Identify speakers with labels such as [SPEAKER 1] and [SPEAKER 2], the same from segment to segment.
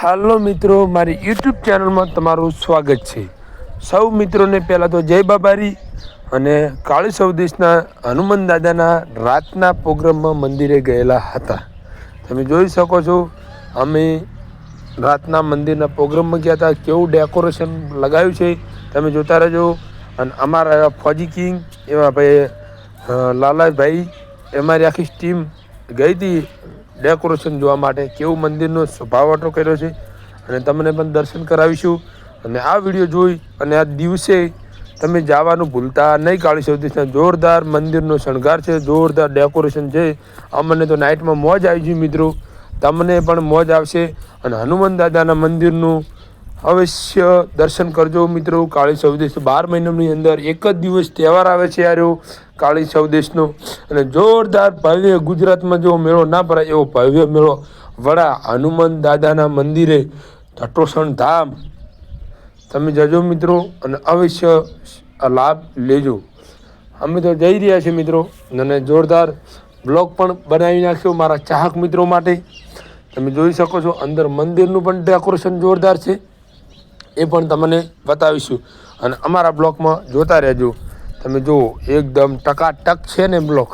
[SPEAKER 1] હાલો મિત્રો, મારી યુટ્યુબ ચેનલમાં તમારું સ્વાગત છે. સૌ મિત્રોને પહેલાં તો જય બાબારી અને કાળી સૌદેશના હનુમાન દાદાના રાતના પ્રોગ્રામમાં મંદિરે ગયેલા હતા. તમે જોઈ શકો છો, અમે રાતના મંદિરના પ્રોગ્રામમાં ગયા હતા. કેવું ડેકોરેશન લગાવ્યું છે, તમે જોતા રહેજો. અને અમારા એવા ફોજી કિંગ, એવા ભાઈ લાલાભાઈ અમારી આખી ટીમ ગઈ હતી. ડેકોરેશન જોવા માટે કેવું મંદિરનો સ્વભાવટો કર્યો છે. અને તમને પણ દર્શન કરાવીશું. અને આ વીડિયો જોઈ અને આ દિવસે તમે જવાનું ભૂલતા નહીં કાળી સૌદેશના જોરદાર મંદિરનો શણગાર છે, જોરદાર ડેકોરેશન છે. અમને તો નાઇટમાં મોજ આવી છે મિત્રો. તમને પણ મોજ આવશે. અને હનુમાન દાદાના મંદિરનું અવશ્ય દર્શન કરજો મિત્રો. કાળી ચૌદશ બાર મહિનાની અંદર એક જ દિવસ તહેવાર આવે છે યાર કાળી સૌદેશનો અને જોરદાર ભવ્ય ગુજરાતમાં જેવો મેળો ના ભરાય એવો ભવ્ય મેળો વડા હનુમાન દાદાના મંદિરે ટટોસણ ધામ. તમે જજો મિત્રો અને અવશ્ય લાભ લેજો. અમે તો જઈ રહ્યા છીએ મિત્રો અને જોરદાર બ્લોગ પણ બનાવી નાખ્યો મારા ચાહક મિત્રો માટે. તમે જોઈ શકો છો અંદર મંદિરનું પણ ડેકોરેશન જોરદાર છે. એ પણ તમને બતાવીશું. અને અમારા બ્લોકમાં જોતા રહેજો. તમે જુઓ એકદમ ટકાટક છે ને બ્લોક.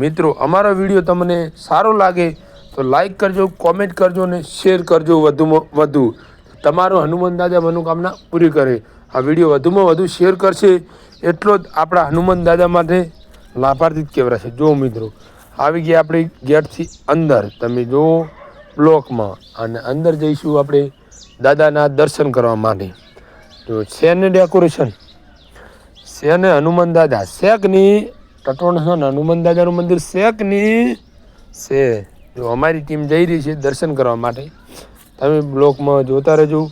[SPEAKER 1] મિત્રો, અમારો વીડિયો તમને સારો લાગે તો લાઈક કરજો કોમેન્ટ કરજો અને શેર કરજો વધુમાં વધુ. તમારો હનુમાન દાદા મનોકામના પૂરી કરે. આ વીડિયો વધુમાં વધુ શેર કરશે એટલો જ આપણા હનુમાન દાદા માટે લાભાર્થી કહેવરાશે જો મિત્રો, આવી ગયા આપણે ગેટથી અંદર. તમે જુઓ બ્લોકમાં અને અંદર જઈશું આપણે દાદાના દર્શન કરવા માટે. તો છે ને ડેકોરેશન છે ને હનુમાન દાદા શેકની ટટોણ હનુમાન દાદાનું મંદિર શેકની છે. જો અમારી ટીમ જઈ રહી છે દર્શન કરવા માટે. તમે બ્લોકમાં જોતા રહેજો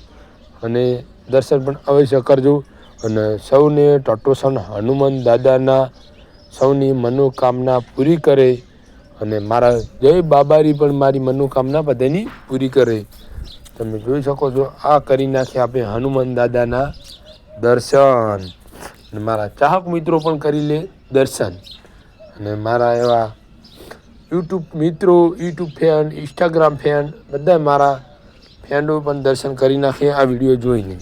[SPEAKER 1] અને દર્શન પણ અવશ્ય કરજો. અને સૌને ટટોસન હનુમાન દાદાના સૌની મનોકામના પૂરી કરે અને મારા જય બાબારી પણ મારી મનોકામના બધાની પૂરી કરે. તમે જોઈ શકો છો આ કરી નાખે આપણે હનુમાન દાદાના દર્શન. અને મારા ચાહક મિત્રો પણ કરી લે દર્શન. અને મારા એવા યુટ્યુબ મિત્રો, યુટ્યુબ ફેન, ઇન્સ્ટાગ્રામ ફેન બધા મારા ફેનો પણ દર્શન કરી નાખે આ વીડિયો જોઈને.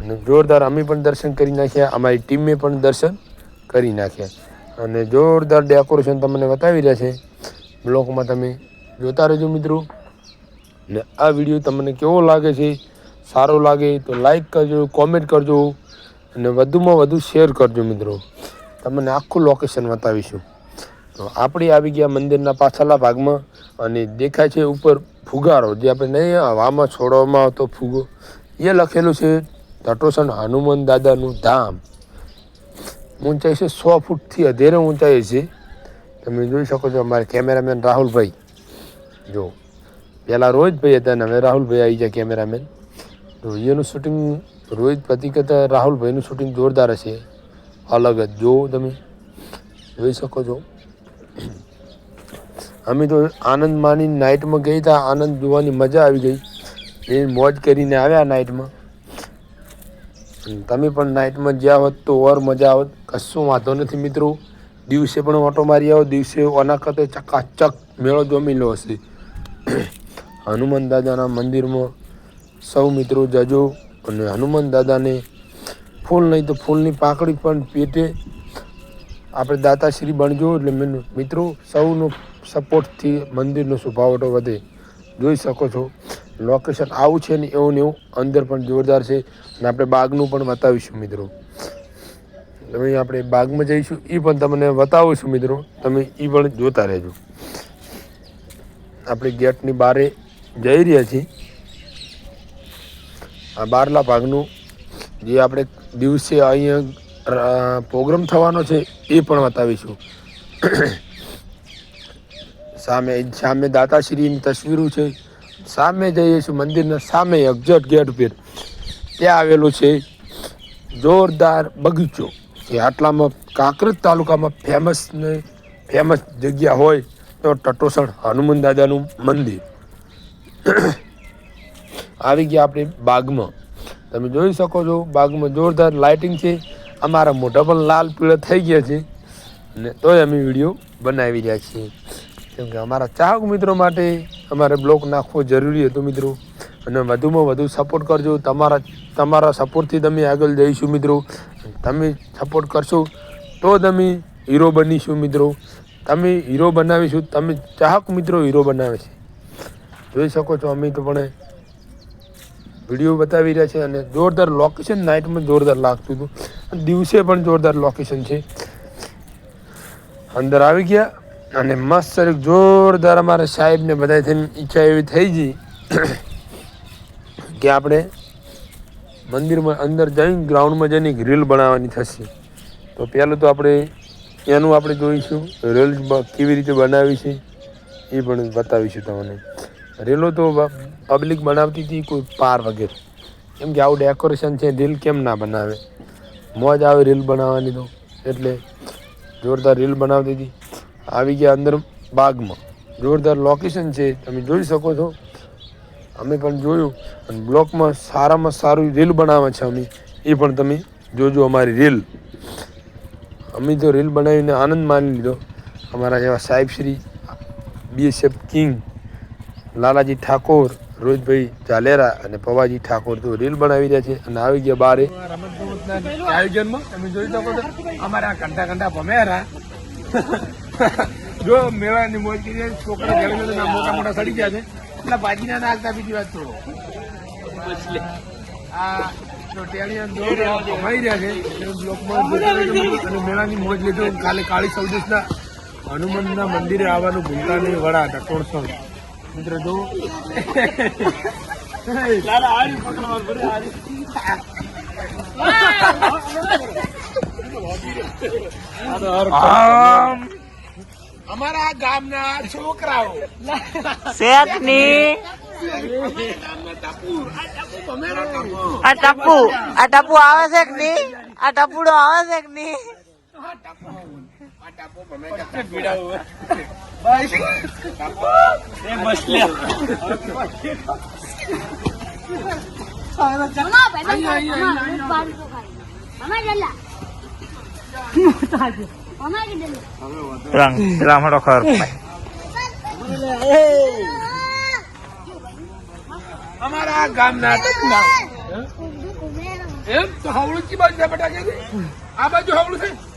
[SPEAKER 1] અને જોરદાર અમે પણ દર્શન કરી નાખ્યા અમારી ટીમે પણ દર્શન કરી નાખ્યા અને જોરદાર ડેકોરેશન તમને બતાવી રહ્યા છે. બ્લોકમાં તમે જોતા રહેજો મિત્રો. ને આ વીડિયો તમને કેવો લાગે છે, સારો લાગે તો લાઈક કરજો, કોમેન્ટ કરજો. અને વધુમાં વધુ શેર કરજો મિત્રો. તમને આખું લોકેશન બતાવીશું. તો આપણે આવી ગયા મંદિરના પાછળના ભાગમાં અને દેખાય છે ઉપર ફુગારો, જે આપણે નહીં હવામાં છોડવામાં આવતો ફુગો. એ લખેલું છે, તટોસન હનુમાન દાદાનું ધામ. ઊંચાઈ છે સો ફૂટથી અધેરે ઊંચાઈ છે. તમે જોઈ શકો છો અમારા કેમેરામેન રાહુલભાઈ. જો, પહેલાં રોહિતભાઈ હતા અને હવે રાહુલભાઈ આવી ગયા કેમેરામેન. તો એનું શૂટિંગ રોહિત પતિ કરતાં રાહુલભાઈનું શૂટિંગ જોરદાર હશે. અલગ જ. જો તમે. જોઈ શકો છો. અમે તો આનંદ માની નાઇટમાં ગઈ હતા. આનંદ જોવાની મજા આવી ગઈ. એ મોજ કરીને આવ્યા નાઇટમાં. તમે પણ નાઇટમાં જ્યાં હોત તો ઓર મજા આવત. કશું વાંધો નથી મિત્રો. દિવસે પણ ઓટો મારી આવો. દિવસે ઓના કરતે ચકાચક મેળો જમેલો હશે. હનુમાન દાદાના મંદિરમાં સૌ મિત્રો જજો. અને હનુમાન દાદાને ફૂલ નહીં તો ફૂલની પાંખડી પણ પેટે આપણે દાતાશ્રી બનજો એટલે મેં- મિત્રો સૌનો સપોર્ટથી મંદિરનો સ્વભાવટો વધે. જોઈ શકો છો. લોકેશન આવું છે ને એવું ને એવું અંદર પણ જોરદાર છે અને આપણે બાગનું પણ બતાવીશું મિત્રો. તમે આપણે બાગમાં જઈશું એ પણ તમને બતાવીશું મિત્રો. તમે એ પણ જોતા રહેજો. આપણે ગેટની બારે જઈ રહ્યા છીએ. આ બારલા ભાગનું જે આપણે દિવસે અહીંયા પ્રોગ્રામ થવાનો છે એ પણ બતાવીશું. સામે સામે દાતાશ્રીની તસવીરો છે. સામે જઈએ છીએ મંદિરના સામે અગજટ ગેટ ઉપર. ત્યાં આવેલું છે જોરદાર બગીચો. જે આટલામાં કાંકરેજ તાલુકામાં ફેમસ ને ફેમસ જગ્યા હોય તો ટટોસણ હનુમાન દાદાનું મંદિર. આવી ગયા આપણે બાગમાં. તમે જોઈ શકો છો, બાગમાં જોરદાર લાઇટિંગ છે. અમારા મોઢા પણ લાલ પીળા થઈ ગયા છે. અને તોય અમે વીડિયો બનાવી રહ્યા છીએ. કેમ કે અમારા ચાહક મિત્રો માટે અમારે બ્લોક નાખવો જરૂરી હતો મિત્રો. અને વધુમાં વધુ સપોર્ટ કરજો. તમારા તમારા સપોર્ટથી તમે આગળ જઈશું મિત્રો. તમે સપોર્ટ કરશો તો તમે હીરો બનીશું મિત્રો. તમે હીરો બનાવીશું, તમે ચાહક મિત્રો હીરો બનાવે છે જોઈ શકો છો અમે તો પણ વીડિયો બતાવી રહ્યા છે અને જોરદાર લોકેશન નાઇટમાં જોરદાર લાગતું હતું. દિવસે પણ જોરદાર લોકેશન છે. અંદર આવી ગયા અને મસ્ત એક જોરદાર અમારા સાહેબને બધા થઈને ઈચ્છા એવી થઈ ગઈ કે આપણે મંદિરમાં અંદર જઈને ગ્રાઉન્ડમાં જઈને એક રીલ બનાવવાની થશે. તો પહેલું તો આપણે એનું આપણે જોઈશું રીલ કેવી રીતે બનાવી છે એ પણ બતાવીશું તમને. રીલો તો પબ્લિક બનાવતી હતી કોઈ પાર વગેરે. કેમ કે આવું ડેકોરેશન છે, રીલ કેમ ના બનાવે? મોજ આવે રીલ બનાવવાની તો. એટલે જોરદાર રીલ બનાવતી હતી. આવી ગયા અંદર બાગમાં. જોરદાર લોકેશન છે, તમે જોઈ શકો છો. અમે પણ જોયું. અને બ્લોકમાં સારામાં સારું રીલ બનાવે છે અમે. એ પણ તમે જોજો અમારી રીલ. અમે તો રીલ બનાવીને આનંદ માની લીધો. અમારા એવા સાહેબ શ્રી બીએસએફ કિંગ. લાલાજી ઠાકોર, રોહિતભાઈ ઝાલેરા અને પવાજી ઠાકોર તો રીલ બનાવી રહ્યા છે અને આવી ગયા બારે. આયોજનમાં તમે જોઈ શકો છો. અમારા ઘંટા ઘંટા ભમેરા. જો મેળાની મોજ કરી છોકરા ઘરે મોટા મોટા સડી ગયા છે. એટલે બાજીના નાખતા બીજી વાત થોડો. આ મેળાની મોજ લીધો. કાલે કાળી ચૌદસના હનુમાનના મંદિરે આવવાનું ભૂલતા નહીં વડા હતા ત્રણસો મિત્ર જો અમારા ગામના છોકરાઓ.
[SPEAKER 2] શેઠની આ ટપુ આ ટપુ આવે છે કે નહીં? આ ટપુડો આવે છે કે નહીં?
[SPEAKER 3] Dala.
[SPEAKER 2] પેલા પેલા અમારો
[SPEAKER 1] ગામના એમ તો હવળું કી બાજુ છે બેટા કે આ બાજુ હવળું છે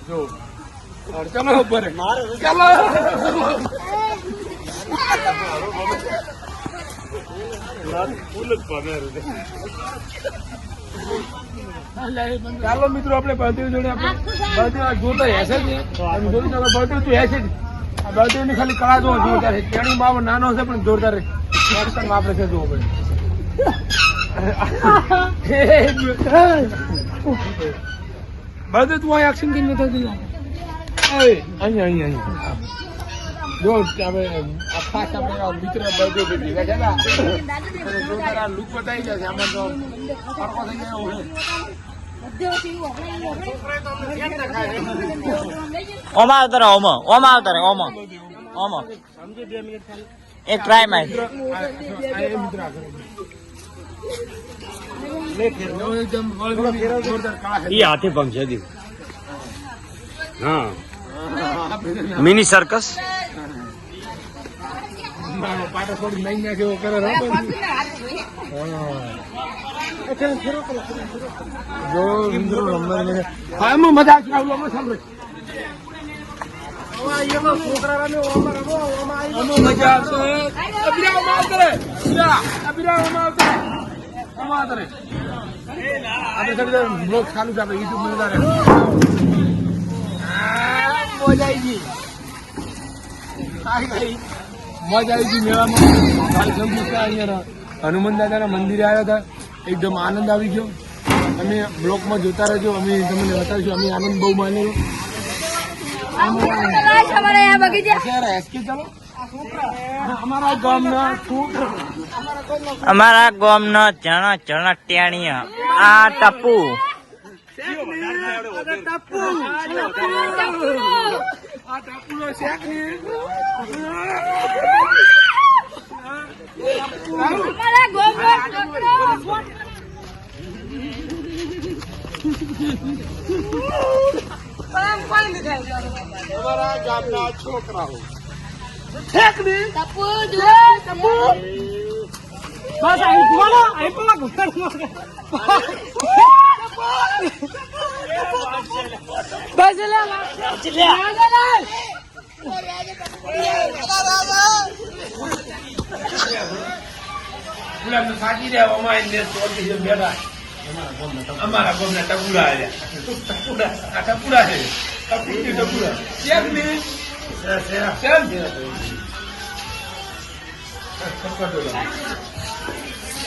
[SPEAKER 1] ચાલો. મિત્રો આપણે બળદેવ જોડે બળદેવ જોતા હેસે છે જોયું ચાલો બળદેવ તું હેસે છે બળદેવની ખાલી કળા જોવા જોરદાર છે. તેણી બાવ નાનો છે પણ જોરદાર આપણે છે જોવો પડે બળદેવ તું અહીં એક્શન કરીને નથી થતી? અહીં અહીં અહીં જો આપણે આ ખાસ આપણે આ મિત્ર ભેગા છે ને. અને જોરદાર લુક બતાવી જશે આમાં તો ફરકો થઈ જાય એવું છે.
[SPEAKER 2] ઓમાં ઓમાં ઓમાં આવતારે ઓમાં ઓમાં. એક ટ્રાય માર.
[SPEAKER 1] હાથે
[SPEAKER 4] હાથી હા. મિની સર્કસ
[SPEAKER 1] મજા આવશે. આપણે સગળે બ્લોગ ચાલુ છે આપણે યુટ્યુબ ઉતારે મજા આવી ગઈ. મજા આવી ગઈ મેળામાં. હનુમાન દાદાના મંદિરે આવ્યા હતા. એકદમ આનંદ આવી ગયો. અમે બ્લોકમાં જોતા રહેજો. અમે તમને બતાવીશું. અમે આનંદ બહુ માનેલો. અમારા ગામના છોકરા
[SPEAKER 2] અમારા ગામનો જણા જણા ટેણીયા આ ટપુ
[SPEAKER 1] આ ટાપુનો શેક ને અમારા ગામના છોકરાઓ. ને?
[SPEAKER 3] Tapu dua, tapu.
[SPEAKER 5] બસ અહીં કુવાનો અહીં પેલા ઘૂંટણ બસ લે
[SPEAKER 1] ગુલાબ સાચી રહ્યા અમારે ને બેઠા અમારા ગોમને ટપુડા આવ્યા ટપુડા છે ટપુડી ટપુડા એક મિનિટ કેમ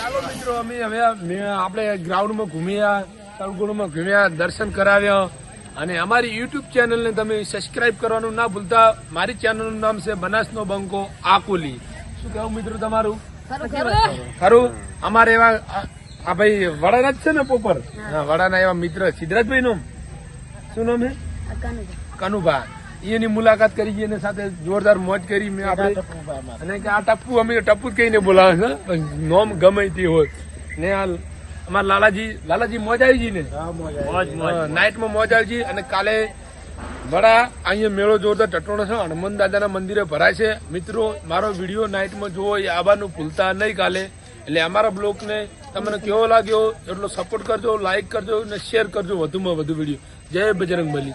[SPEAKER 1] ચાલો મિત્રો અમે હવે આપણે ગ્રાઉન્ડમાં ઘૂમ્યા તળગુણમાં ઘૂમ્યા દર્શન કરાવ્યા અને અમારી યુટ્યુબ ચેનલને તમે સબસ્ક્રાઇબ કરવાનું ના ભૂલતા. મારી ચેનલનું નામ છે બનાસનો બંકો આકોલી. શું કહેવું મિત્રો તમારું? ખરું અમારે એવા આ- ભાઈ વડાના જ છે ને પોપર? હા. વડાના એવા મિત્ર સિદ્ધરાજભાઈ નું શું નામ છે? કનુભા એની મુલાકાત કરી એની સાથે જોરદાર મોજ કરી મેં આપણે. અને કે આ ટપ્પુ અમે ટપ્પુ જ કહીને બોલાવે છે નોમ ગમે તે હોય. ને આ અમારા લાલાજી લાલાજી મોજ આવી ગઈ ને? હા, નાઇટમાં મોજ આવી ગઈ અને કાલે વડા અહીંયા મેળો જોરદાર ટટોણો છે હનુમાન દાદાના મંદિરે ભરાય છે. મિત્રો મારો વીડિયો નાઇટમાં જોવો એ આવવાનું ભૂલતા નહીં કાલે. એટલે અમારા બ્લોગને તમને કેવો લાગ્યો એટલો સપોર્ટ કરજો લાઇક કરજો અને શેર કરજો વધુમાં વધુ વીડિયો. જય બજરંગ બલી